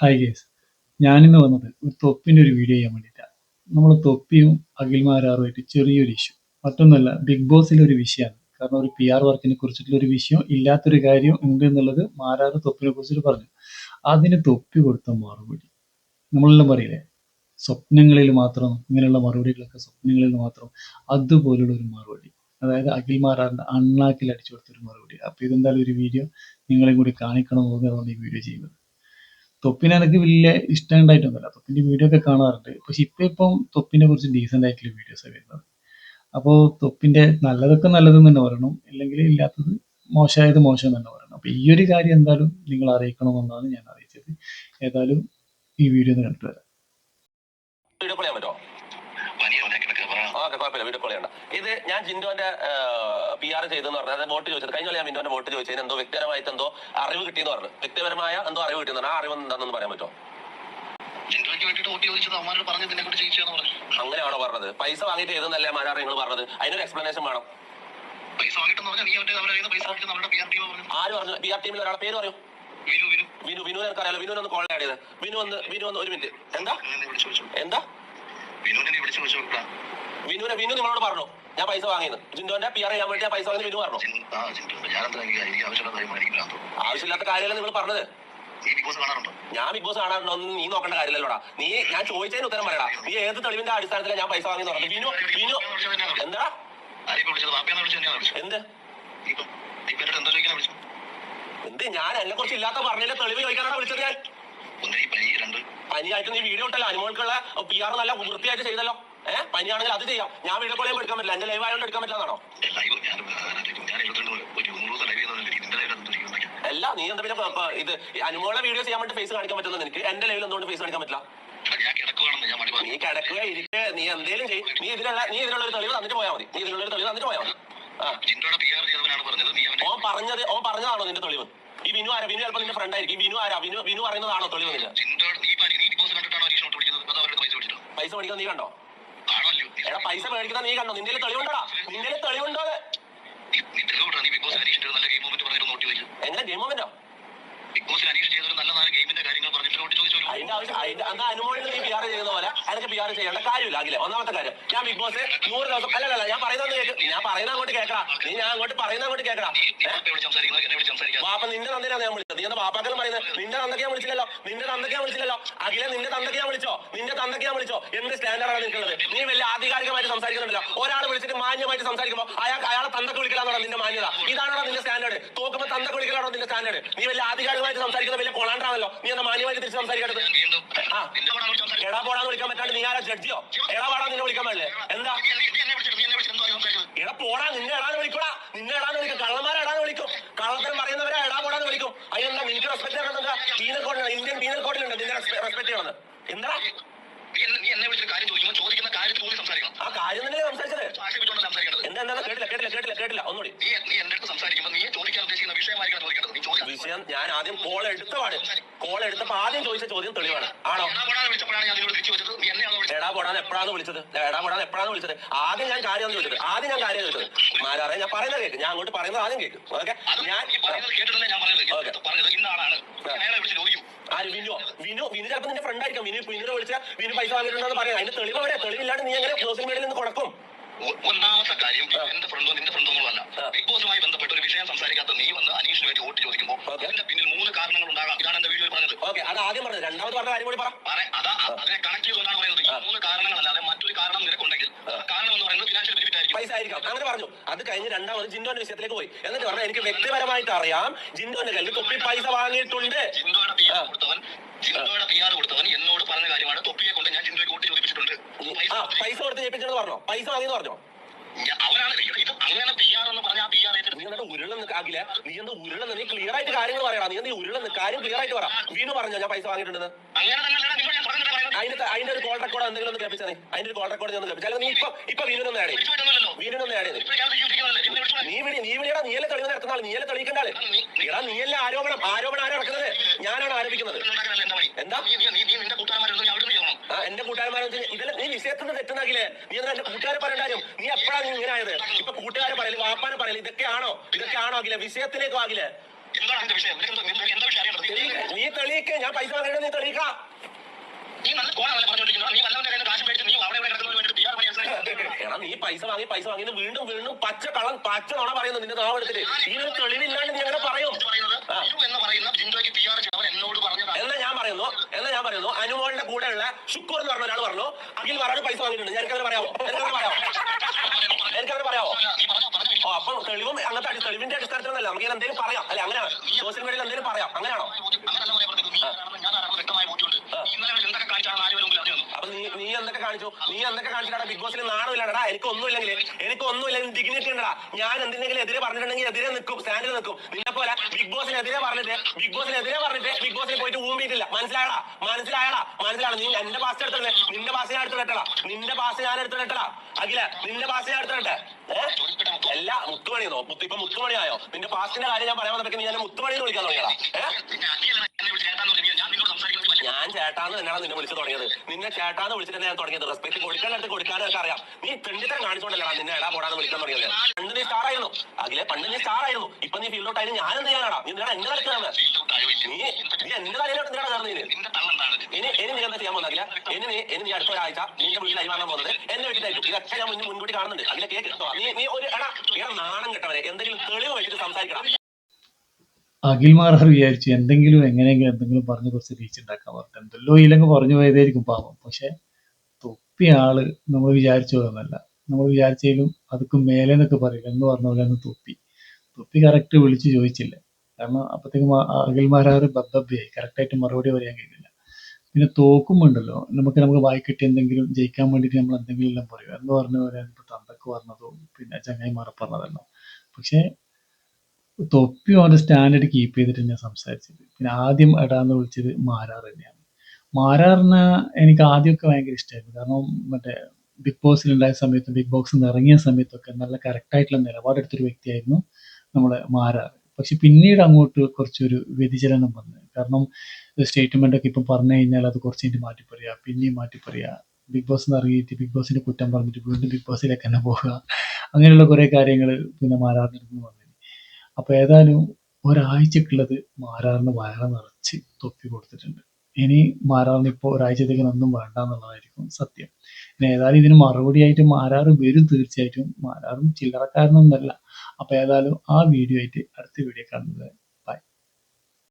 Hi guys ഞാനിന്ന് വന്നത് ഒരു തൊപ്പിന്റെ ഒരു വീഡിയോ ചെയ്യാൻ വേണ്ടിയിട്ടാണ് നമ്മൾ തൊപ്പിയും അഖിൽമാരാറുമായിട്ട് ചെറിയൊരു ഇഷ്യൂ മറ്റൊന്നുമല്ല ബിഗ് ബോസിലെ ഒരു വിഷയമാണ്. കാരണം ഒരു പി ആർ വർക്കിനെ കുറിച്ചിട്ടുള്ള ഒരു വിഷയം ഇല്ലാത്തൊരു കാര്യം ഉണ്ട് എന്നുള്ളത് മാരാറ് തൊപ്പിനെ കുറിച്ചിട്ട് പറഞ്ഞു. അതിന് തൊപ്പി കൊടുത്ത മറുപടി. നമ്മളെല്ലാം പറയില്ലേ? സ്വപ്നങ്ങളിൽ മാത്രം ഇങ്ങനെയുള്ള മറുപടികളൊക്കെ സ്വപ്നങ്ങളിൽ മാത്രം അതുപോലുള്ള ഒരു മറുപടി. അതായത് അഖിൽ മാരാറിന്റെ അണ്ണാക്കിൽ അടിച്ചു കൊടുത്തൊരു മറുപടി. അപ്പൊ ഇതെന്തായാലും ഒരു വീഡിയോ നിങ്ങളെയും കൂടി കാണിക്കണം എന്ന് തോന്നിയതുകൊണ്ട് ഈ വീഡിയോ ചെയ്യുന്നത്. തൊപ്പിനെ എനിക്ക് വലിയ ഇഷ്ടം ഉണ്ടായിട്ടൊന്നുമില്ല. തൊപ്പിന്റെ വീഡിയോ ഒക്കെ കാണാറുണ്ട്. പക്ഷെ ഇപ്പൊ ഇപ്പം തൊപ്പിനെ കുറിച്ച് ഡീസെന്റ് ആയിട്ടുള്ള വീഡിയോസ് വരുന്നത്. അപ്പോൾ തൊപ്പിന്റെ നല്ലതൊക്കെ നല്ലതെന്ന് തന്നെ പറയണം. അല്ലെങ്കിൽ ഇല്ലാത്തത് മോശമായത് മോശം തന്നെ പറയണം. അപ്പൊ ഈ ഒരു കാര്യം എന്തായാലും നിങ്ങൾ അറിയിക്കണമെന്നാണ് ഞാൻ അറിയിച്ചത്. ഏതായാലും ഈ വീഡിയോ കണ്ടിട്ട് വരാം വീഡിയോ കോൾ ചെയ്യാൻ പറ്റുമോ പനിയുണ്ട് കിടക്കുക പറ ഓക്കെ കുഴപ്പമില്ല വീഡിയോ കോൾ ചെയ്യണ്ട ഇത് ഞാൻ ജിൻഡോന്റെ പി ആർ ചെയ്തെന്ന് പറഞ്ഞത് അതായത് വോട്ട് ചോദിച്ചത്. കഴിഞ്ഞ ഞാൻ ജിൻഡോന്റെ വോട്ട് ചോദിച്ചതിന് എന്തോ വ്യക്തിപരമായിട്ട് എന്തോ അറിവ് കിട്ടിയെന്ന് പറഞ്ഞു. വ്യക്തിപരമായ എന്തോ അറിവ് കിട്ടിയെന്ന് പറഞ്ഞു. ആ അറിവ് എന്താണെന്ന് പറയാൻ പറ്റുമോ? ജിൻഡോയ്ക്ക് വേണ്ടിട്ട് വോട്ട് ചോദിച്ചത് കൊണ്ട് പറഞ്ഞു. അങ്ങനെയാണോ പറഞ്ഞത്? പൈസ വാങ്ങിയിട്ട് ചെയ്തെന്നല്ലേ മാരാറ് നിങ്ങൾ പറഞ്ഞത്? അതിനൊരു എക്സ്പ്ലനേഷൻ വേണം. പൈസ വാങ്ങിട്ടെന്ന് പറഞ്ഞാൽ നീ അവരുടെ അവരുടെ പൈസ വാങ്ങിയിട്ട് നമ്മുടെ പി ആർ ടീം പറഞ്ഞു. ആര് പറഞ്ഞു? പി ആർ ടീമിൽ ഒരാളെ പേര് പറയൂ. വിനു വിനു. വിനു വിനു അറിയാലോ വിനു ഒന്ന് കോൾ ആഡ് ചെയ്ത്. വിനു ഒന്ന് വിനു ഒന്ന് ഒരു മിനിറ്റ് എന്താ? എന്താ? വിനുവിനെ വിളിച്ചു ചോദിച്ചു വിനുവിനെ വിനു നിങ്ങളോട് പറഞ്ഞു. ഞാൻ പൈസ വാങ്ങിയത് ജിൻഡോന്റെ പി ആർ ചെയ്യാൻ വേണ്ടി ഞാൻ പൈസ വാങ്ങി വിനു പറഞ്ഞു? ആവശ്യമില്ലാത്ത കാര്യമല്ല നിങ്ങൾ പറഞ്ഞത്? ഞാൻ ബിഗ് ബോസ് കാണാറുണ്ടോ? നീ നോക്കേണ്ട കാര്യമല്ലോടാ. നീ ഞാൻ ചോദിച്ചതിന് ഉത്തരം പറയടാ. നീ ഏത് തെളിവിന്റെ അടിസ്ഥാനത്തിലാണ് ഞാൻ പൈസ വാങ്ങി പറഞ്ഞു വിനു വിനു എന്താ? എന്ത്? എന്താ ഞാൻ എന്നെ കുറിച്ച് ഇല്ലാത്ത പറഞ്ഞതിന്റെ തെളിവ് ചോദിക്കാനാണ് വിളിച്ചത് ഞാൻ? പനിയായിട്ട് നീ വീഡിയോ ഇട്ടല്ലോ. അനുമോൾക്കുള്ള പി ആർ നല്ല വൃത്തിയായിട്ട് ചെയ്തല്ലോ. ഏഹ് പനിയാണെങ്കിൽ അത് ചെയ്യാം. ഞാൻ വീഡിയോ കോൾ എടുക്കാൻ പറ്റില്ല. എന്റെ ലൈവ് ആയതുകൊണ്ട് എടുക്കാൻ പറ്റില്ലെന്നാണോ അല്ല നീ എന്താ പിന്നെ ഇത് അനുമോളെ വീഡിയോ ചെയ്യാൻ വേണ്ടി ഫേസ് കാണിക്കാൻ പറ്റുന്നത് നിനക്ക്? എന്റെ ലൈവിൽ എന്തുകൊണ്ട് ഫേസ് കാണിക്കാൻ പറ്റില്ല? നീ കിടക്കുക ഇരിക്കുക നീ എന്തേലും ചെയ്യും. നീ ഇതിനുള്ള നീ ഇതിനുള്ള ഒരു തെളിവ് തന്നിട്ട് പോയാൽ മതി. നീ ഇതിനുള്ള ഒരു തെളിവ് തന്നിട്ട് പോയാൽ മതി. ഓൻ പറഞ്ഞത് ഓൻ പറഞ്ഞതാണോ നിന്റെ തെളിവ്? ഈ വിനു ആരാ? വിനു ചിലപ്പോൾ നിന്റെ ഫ്രണ്ട് ആയിരിക്കും. വിനു ആരാ? വിനു വിനു പറയുന്നതാണോ തെളിവ് നിന്റെ? ജിൻഡോ നീ പനി നീ കണ്ടിട്ടാണോ അരീഷ് നോട്ട് വിളിച്ചത് അത് അവരുടെ പൈസ മേടിക്കാൻ നീ കണ്ടോ? എടാ പൈസ മേടിക്കുന്ന നീ കണ്ടോ? നിന്റെ തെളിവുണ്ടോടാ? നിന്റെ തെളിവുണ്ടോ മൂവ്മെന്റോ എങ്ങനെ? ഗെയിം മൊമെന്റോ ബിഗ് ബോസിൽ അനീഷ് ചെയ്തൊരു നല്ല നാല് ഗെയിമിന്റെ കാര്യങ്ങൾ പറഞ്ഞിട്ട് ചോദിച്ചു. അതിന്റെ ആവശ്യം അതിന്റെ അന്ന് അനുമോളിൽ നീ പി ആർ ചെയ്യുന്ന പോലെ എനിക്ക് പി ആർ ചെയ്യേണ്ട കാര്യമില്ല അഖിലെ. ഒന്നാമത്തെ കാര്യം ഞാൻ ബിഗ് ബോസ് നൂറ് ദിവസം അല്ലല്ല ഞാൻ പറയുന്നത് കേക്ക് ഞാൻ പറയുന്ന അങ്ങോട്ട് കേൾക്കടാ. നീ ഞാൻ അങ്ങോട്ട് പറയുന്ന അങ്ങോട്ട് കേൾക്കടാ. വാപ്പ നിന്റെ തന്തയാണ് ഞാൻ വിളിച്ചത്. നീ എന്താ വാപ്പാക്കെന്ന് പറയുന്നത്? നിന്റെ തന്തയ്ക്ക് ഞാൻ വിളിച്ചില്ലല്ലോ. നിന്റെ തന്തയ്ക്ക് ഞാൻ വിളിച്ചില്ലല്ലോ. അഖില നിന്റെ തന്തയ്ക്ക് ഞാൻ വിളിച്ചോ? നിന്റെ തന്തയ്ക്ക് ഞാൻ വിളിച്ചോ? എന്ത് സ്റ്റാൻഡേർഡാണ് നിൽക്കുന്നത് നീ വലിയ ആധികാരികമായിട്ട് സംസാരിക്കുന്നുണ്ടല്ലോ? ഒരാൾ വിളിച്ചിട്ട് മാന്യമായിട്ട് സംസാരിക്കുമ്പോൾ അയാൾ അയാളെ തന്നൊക്കെ വിളിക്കലാന്നാണ് നിന്റെ മാന്യത. ഇതാണോ നിന്റെ സ്റ്റാൻഡേർഡ് തോക്കുമ്പോൾ കുളിക്കലാണോ നിന്റെ സ്റ്റാൻഡേർഡ്? നീ വലിയ ആധികാരികമായിട്ട് സംസാരിക്കുന്ന വലിയ കൊളാണ്ടാണല്ലോ നീ എന്താ മാന്യമായിട്ട് തിരിച്ച് ആ. വിളിച്ച് എടാ പോടാന്ന് വിളിക്കാൻ പറ്റാണ്ട് നീ ആരാ ജഡ്ജിയോ? എടാ പാടാ നിന്നെ വിളിക്കാൻ പറ്റില്ലേ? എന്താ? എടാ പോടാ നിന്നെ എടാന്ന് വിളിക്കൂടാ. നിന്നെ എടാന്ന് വിളിക്കും. കള്ളന്മാരെ എടാന്ന് വിളിക്കും. കള്ളത്തരം പറയുന്നവരെ എടാ പോടാന്ന് വിളിക്കും. അയ്യെന്താ നിനക്ക് റെസ്പെക്ട് ചെയ്യണം പീനൽ കോട്ടിൽ ഇന്ത്യൻ പീനൽ കോഡിലുണ്ട് നിന്നെ റെസ്പെക്ട് ചെയ്യണം എന്താ? നീ എന്നെ കാര്യം ചോദിക്കുമ്പോൾ ചോദിക്കുന്ന കാര്യത്തിൽ സംസാരിക്കണം. ആ കാര്യം തന്നെ സംസാരിച്ചത്. സംസാരിക്കേണ്ടത്. എന്താ എന്താ കേട്ടില്ല കേട്ടില്ല കേട്ടില്ല കേട്ടില്ല. ഒന്നുകൂടി. നീ വിഷയം ഞാൻ ആദ്യം കോൾ എടുത്തപാട് കോൾ എടുത്തപ്പോ ആദ്യം ചോദിച്ച ചോദ്യം തെളിവാണ്. ആണോ? എടാ പോടാന്ന് എപ്പോഴാണ് വിളിച്ചത്? എടാ പോടാന്ന് എപ്പോഴാണ് വിളിച്ചത്? ആദ്യം ഞാൻ കാര്യം ചോദിച്ചത് ആദ്യം ഞാൻ കാര്യം ചോദിച്ചത് മാരാറേ ഞാൻ പറയുന്നത് കേക്ക്. ഞാൻ അങ്ങോട്ട് പറയുന്നത് ആദ്യം കേട്ടു ഓക്കെ? ഞാൻ ആര്? വിനു. വിനു. വിനു ചിലപ്പോ നിന്റെ ഫ്രണ്ട് ആയിരിക്കും. വിനു വിനു വിളിച്ചാൽ വിനു പൈസ വാങ്ങിയിട്ടുണ്ടെന്ന് പറയാം. അതിന്റെ തെളിവ് അവിടെ തെളിവില്ലാണ്ട് നീ എങ്ങനെ സോഷ്യൽ മീഡിയയിൽ നിന്ന് കൊടുക്കും? ഒന്നാമത്തെ കാര്യം. എന്റെ ഫ്രണ്ടോ നിന്റെ ഫ്രണ്ടോ അല്ല ബിഗ് ബോസുമായി ബന്ധപ്പെട്ട് ഒരു വിഷയം സംസാരിക്കാത്ത നീ വന്ന് അനീഷിന് വേണ്ടി വോട്ട് ചോദിക്കുമ്പോൾ. അതിന്റെ പിന്നിൽ മൂന്ന് കാരണങ്ങൾ ഉണ്ടാകാം. ഇതാണ് എന്റെ വീഡിയോയിൽ പറഞ്ഞത്. രണ്ടാമത് പറഞ്ഞ കാര്യം കൂടി പറ. പറ- അതാ അതിനെ കണക്ട് ചെയ്തുകൊണ്ടാണ് പറയുന്നത്. ഈ. മൂന്ന് കാരണങ്ങളല്ലാതെ മറ്റൊരു കാരണം നിനക്കുണ്ടെങ്കിൽ. കാരണം എന്ന് പറയുന്നത് ഫിനാൻഷ്യൽ ബെനിഫിറ്റ് ആയിരിക്കും. പൈസ ആയിരിക്കാം. അങ്ങനെ പറഞ്ഞു. അത് കഴിഞ്ഞ് രണ്ടാമത് ജിൻഡോന്റെ വിഷയത്തിലേക്ക് പോയി. എന്നിട്ട് പറഞ്ഞാൽ എനിക്ക് വ്യക്തിപരമായിട്ട് അറിയാം. ജിൻഡോന്റെ കയ്യിൽ തൊപ്പി പൈസ വാങ്ങിയിട്ടുണ്ട്. ജിൻഡോയുടെ പി. ആർ കൊടുത്തവൻ ജിൻഡോയുടെ പി ആർ കൊടുത്തവൻ എന്നോട് പറഞ്ഞ കാര്യമാണ്. തൊപ്പിയെ കൊണ്ട് ഞാൻ ജിൻഡോയ്ക്ക് വോട്ട് ആ പൈസ കൊടുത്ത് ജയിപ്പിച്ചെന്ന് പറഞ്ഞോ. പൈസ പറഞ്ഞോ? അവരാണ് ഇത് അങ്ങനെ പി ആർ എന്ന് പറഞ്ഞ ആ പി ആർ നീ ഏറ്റെടുത്ത് എന്നിട്ട് ഉരുള നിൽക്കാകില്ല നീ എന്താ ഉരുള നീ ക്ലിയർ ആയിട്ട് കാര്യങ്ങൾ പറയണം നീ എന്താ ഉരുളെന്ന് കാര്യം ക്ലിയർ ആയിട്ട് പറ. വീണു പറഞ്ഞോ ഞാൻ പൈസ വാങ്ങിയിട്ടുണ്ടെന്ന്. അങ്ങനെ തന്നെ നിങ്ങൾ ഞാൻ അതിന്റെ അതിന്റെ ഒരു കോൾ റെക്കോർഡ് എന്തെങ്കിലും ഒന്ന് കേൾപ്പിച്ചാൽ അതിന്റെ ഒരു കോൾ റെക്കോർഡ് ഒന്ന് കേൾപ്പിച്ചാൽ നീ ഇപ്പൊ ഇപ്പൊ വീടിനൊന്ന് നേടി എന്നെ വിളിച്ചു നീ വിളി നീ വിളിയടാ. നീയല്ലേ തെളിവ് നടത്തുന്ന ആൾ നീയല്ലേ തെളിയിക്കേണ്ട ആൾ? എടാ നീയല്ലേ ആരോപണം ആരോപണം ആരാ നടക്കുന്നത് ഞാനാണ് ആരോപിക്കുന്നത്. എന്താ? എന്റെ കൂട്ടുകാരന്മാരെ ഇതെല്ലാം നീ വിഷയത്തിന് നിന്ന് തെറ്റുന്നാകില്ലേ നീ എന്താ എന്റെ കൂട്ടുകാരെ പറയണ്ടാരും നീ എപ്പോഴാണ് ഇങ്ങനെ ആയത്? ഇപ്പൊ കൂട്ടുകാരെ പറയൽ വാപ്പാനെ പറയൽ ഇതൊക്കെയാണോ? ഇതൊക്കെയാണോ ആകില്ലേ? വിഷയത്തിലേക്ക് ആകില്ല? നീ തെളിയിക്കേ. ഞാൻ പൈസ വാങ്ങിയിട്ട് നീ തെളിയിക്കാം. നീ നല്ല കോണാണല്ലേ പറഞ്ഞോണ്ടിരിക്കുന്നത് നീ വല്ലവന്റെ കയ്യിൽ കാശ് മേടിച്ച് നീ അവിടെ ഇവിടെ കിടക്കുന്നതിന് വേണ്ടി പണി എടാ നീ പൈസ വാങ്ങി പൈസ വാങ്ങി എന്ന് വീണ്ടും വീണ്ടും പച്ച കള്ളം പച്ച നുണ പറയുന്നു നിന്റെ നാവ് എടുത്തിട്ട്. ഇതിനൊരു തെളിവില്ലാണ്ട് നീ അങ്ങനെ പറയും. പറയുന്നത് ആ. യു എന്ന് പറയുന്ന ജിൻഡോയ്ക്ക് ആർ ചെയ്തവൻ എന്നോട് പറഞ്ഞതാണ്. എന്നാ ഞാൻ പറയുന്നു എന്നാ ഞാൻ പറയുന്നു. അനുമോളിന്റെ കൂടെയുള്ള ശുക്കൂർ എന്ന് പറഞ്ഞ ഒരാൾ പറഞ്ഞു അഖിൽ മാറാട് പൈസ വാങ്ങിയിട്ടുണ്ട്. എനിക്കങ്ങനെ പറയാമോ എനിക്കങ്ങനെ പറയാമോ എനിക്കങ്ങനെ പറയാമോ നീ പറഞ്ഞോ പറഞ്ഞു ഓ അപ്പൊ തെളിവും അങ്ങനത്തെ അടി- തെളിവിന്റെ അടിസ്ഥാനത്തിലല്ല നമുക്ക് എന്തെങ്കിലും പറയാം. അല്ലെ അങ്ങനെയാണ്. സോഷ്യൽ മീഡിയയിൽ എന്തെങ്കിലും പറയാം. അങ്ങനെയാണോ? അങ്ങനല്ല പോലെ പറഞ്ഞത് നീ ആരാണെന്ന് ഞാൻ ആരാണെന്ന് വ്യക്തമായി ബോധ്യമുണ്ട് നീ ഇന്നലെ ഇവിടെ എന്തൊക്കെ കാണിച്ചാണ് ആര് വരും അറിഞ്ഞു അപ്പൊ നീ നീ എന്തൊക്കെ കാണിച്ചു. നീ എന്തൊക്കെ കാണിച്ചിട്ടാ ബിഗ് ബോസിൽ നാണമില്ലടാ എനിക്ക് ഒന്നുമില്ലെങ്കിൽ എനിക്ക് ഒന്നുമില്ലെങ്കിൽ ഡിഗ്നിറ്റി ഉണ്ടടാ. ഞാൻ എന്തിനെങ്കിലും എതിരെ പറഞ്ഞിട്ടുണ്ടെങ്കിൽ എതിരെ നിൽക്കും സ്റ്റാൻഡിൽ നിൽക്കും. നിന്നെ പോലെ ബിഗ് ബോസിനെതിരെ പറഞ്ഞിട്ട് ബിഗ് ബോസിനെതിരെ പറഞ്ഞിട്ട് ബിഗ് ബോസിൽ പോയിട്ട് ഊമ്പിയിട്ടില്ല. മനസ്സിലായടാ? മനസ്സിലായടാ? മനസ്സിലാണ് നീ എന്റെ പാസ് എടുത്തിട്ട് നിന്റെ പാസ് ഞാൻ എടുത്തിട്ടടാ നിന്റെ പാസ് ഞാൻ എടുത്തിട്ടടാ അഖില നിന്റെ പാസ് ഞാൻ എടുത്തിട്ടെ അല്ല മുത്ത് ഇപ്പൊ മുത്തുമണിയായോ? നിന്റെ പാസിന്റെ കാര്യം ഞാൻ പറയാൻ വന്നപ്പോ നീ എന്നെ മുത്തുമണി എന്ന് വിളിക്കാൻ തുടങ്ങിയടാ. ഏഹ് പിന്നെ അടിയല്ല എന്നെ വിളിച്ച് ചേട്ടാന്ന് പറഞ്ഞാൽ ഞാൻ നിന്നോട് സംസാരിക്കുന്നത് പറ്റില്ല ഞാൻ ചേട്ടാന്ന് തന്നെയാണ് നിന്നെ വിളിച്ചു തുടങ്ങിയത്. നിന്നെ ചേട്ടാന്ന് വിളിച്ചിട്ട് ഞാൻ തുടങ്ങിയത്. റെസ്പെക്ട് കൊടുക്കാനടുത്ത് കൊടുക്കാനൊക്കെ അറിയാം. നീ തെണ്ടിത്തരം കാണിച്ചോണ്ടല്ലടാ നിന്നെ എടാ പോടാന്ന് വിളിക്കാൻ തുടങ്ങിയത്. പണ്ട് നീ സ്റ്റാർ ആയിരുന്നു. അഖിലെ പണ്ട് നീ സ്റ്റാർ ആയിരുന്നു. ഇപ്പൊ നീ ഫീൽഡ് ഔട്ട് ആയിരുന്നു ഞാൻ എന്ത് ചെയ്യാനാടാ? നീ നിന്നെ എന്റെ കളിക്കുന്നത് നീ നീ എന്റെ തലയിലോട്ട് എന്തിനാണ് കയറുന്നത് നിന്റെ തള്ളെന്താണ് ഇനി ഇനി നീ എന്താ ചെയ്യാൻ പോകുന്നില്ല ഇനി നീ ഇനി നീ അടുത്ത ഒരാഴ്ച നിന്റെ വീട്ടിൽ അയവാങ്ങാൻ പോകുന്നത് എന്റെ വീട്ടിലായിരിക്കും. ഇതൊക്കെ ഞാൻ മുൻകൂട്ടി കാണുന്നുണ്ട്. അതിലെ കേക്ക്? കേട്ടോ നീ നീ ഒരു എടാ എടാ നാണം കെട്ടവരെ എന്തെങ്കിലും തെളിവ് വെച്ചിട്ട് സംസാരിക്കണം. അഖിൽമാർ വിചാരിച്ചു എന്തെങ്കിലും എങ്ങനെയെങ്കിലും എന്തെങ്കിലും പറഞ്ഞ് കുറച്ച് റീച്ച് ഉണ്ടാക്കാൻ പറഞ്ഞു എന്തെല്ലോ ഇല്ലെങ്കിൽ പറഞ്ഞു പോയതായിരിക്കും പാവം. പക്ഷെ തൊപ്പി ആൾ നമ്മൾ വിചാരിച്ചതൊന്നല്ല നമ്മൾ വിചാരിച്ചതിലും അതൊക്കെ മേലെ എന്നൊക്കെ പറയില്ല. എന്ന് പറഞ്ഞ പോലെ ഒന്ന് തൊപ്പി. തൊപ്പി കറക്റ്റ് വിളിച്ചു ചോദിച്ചില്ല. കാരണം അപ്പത്തേക്കും അഖിൽമാരാറ് ബബ്ബയായി കറക്റ്റായിട്ട് മറുപടി പറയാൻ കഴിയില്ല. പിന്നെ തോക്കുമുണ്ടല്ലോ നമുക്ക് നമുക്ക് വായി കിട്ടി എന്തെങ്കിലും ജയിക്കാൻ വേണ്ടിയിട്ട് നമ്മൾ എന്തെങ്കിലും എല്ലാം പറയും എന്ന് പറഞ്ഞ പോലെ ഇപ്പൊ തന്തക്ക് പറഞ്ഞതോ? പിന്നെ ചങ്ങായിമാരെ പറഞ്ഞതല്ലോ. പക്ഷെ തൊപ്പി അവന്റെ സ്റ്റാൻഡേർഡ് കീപ്പ് ചെയ്തിട്ട് ഞാൻ സംസാരിച്ചത് പിന്നെ ആദ്യം എടാന്ന് വിളിച്ചത് മാരാർ തന്നെയാണ്. മാരാറിന് എനിക്ക് ആദ്യമൊക്കെ ഭയങ്കര ഇഷ്ടമായിരുന്നു കാരണം മറ്റേ ബിഗ് ബോസിൽ ഉണ്ടായ സമയത്ത് ബിഗ് ബോക്സിൽ നിന്ന് ഇറങ്ങിയ സമയത്തൊക്കെ നല്ല കറക്റ്റായിട്ടുള്ള നിലപാടെടുത്തൊരു വ്യക്തിയായിരുന്നു നമ്മുടെ മാരാർ. പക്ഷെ പിന്നീട് അങ്ങോട്ട് കുറച്ചൊരു വ്യതിചലനം വന്നു. കാരണം സ്റ്റേറ്റ്മെന്റ് ഒക്കെ ഇപ്പം പറഞ്ഞു കഴിഞ്ഞാൽ അത് കുറച്ച് കഴിഞ്ഞ് മാറ്റി പറയുക പിന്നെയും മാറ്റി പറയുക ബിഗ് ബോസ് എന്ന് ഇറങ്ങിയിട്ട് ബിഗ് ബോസിന്റെ കുറ്റം പറഞ്ഞിട്ട് വീണ്ടും ബിഗ് ബോസിലേക്ക് തന്നെ പോവുക. അങ്ങനെയുള്ള കുറെ കാര്യങ്ങൾ പിന്നെ മാരാറിന് വന്നു. അപ്പൊ ഏതായാലും ഒരാഴ്ചക്കുള്ളത് മാരാറിന് വയറ നിറച്ച് തൊപ്പി കൊടുത്തിട്ടുണ്ട്. ഇനി മാരാറിന് ഇപ്പോൾ ഒരാഴ്ചത്തേക്ക് ഒന്നും വേണ്ട എന്നുള്ളതായിരിക്കും സത്യം. ഇനി ഏതായാലും ഇതിന് മറുപടിയായിട്ട് മാരാറ് വരും തീർച്ചയായിട്ടും. മാരാറും ചില്ലറക്കാരനൊന്നല്ല. അപ്പൊ ഏതായാലും ആ വീഡിയോ ആയിട്ട് അടുത്ത വീഡിയോ കാണുന്നത്